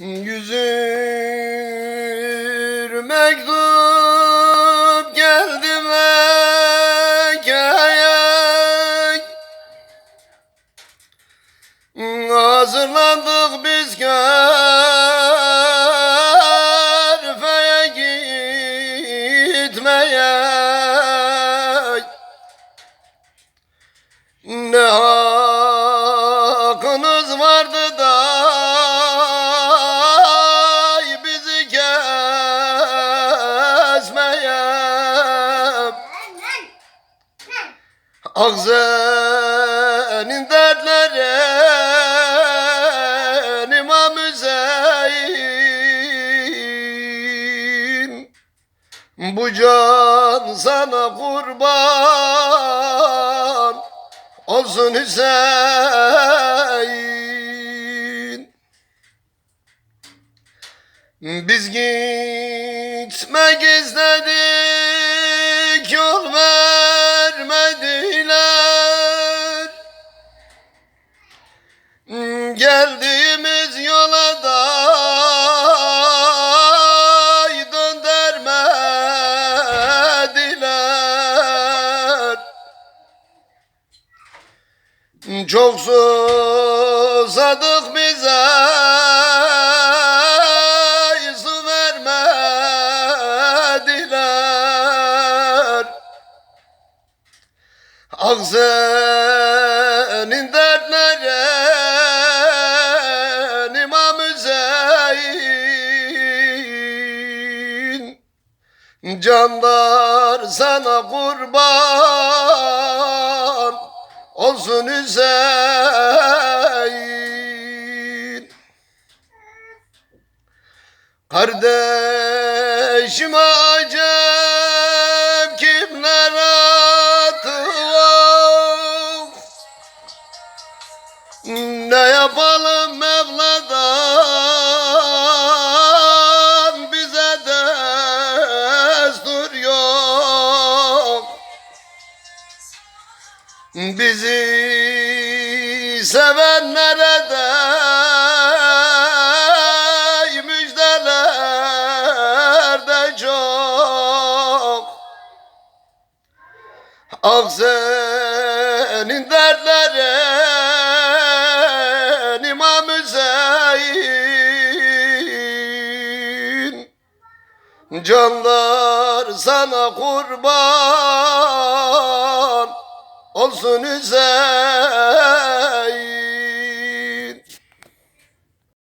Yüzür mektup geldi Mekke'ye Hazırlandık Ah senin dertlerin İmam Hüseyin. Bu can sana kurban olsun Hüseyin. Biz gitmek istedik Geldiğimiz yola da döndürmediler. Çok susadık bize su vermediler. Ah Canlar sana kurban olsun Hüseyin. Kardeşim acep kimler atıyor Ne yapalım Bizi sevenlere de müjdeler de çok. Ah senin dertlerin Canlar sana kurban olsun Hüseyin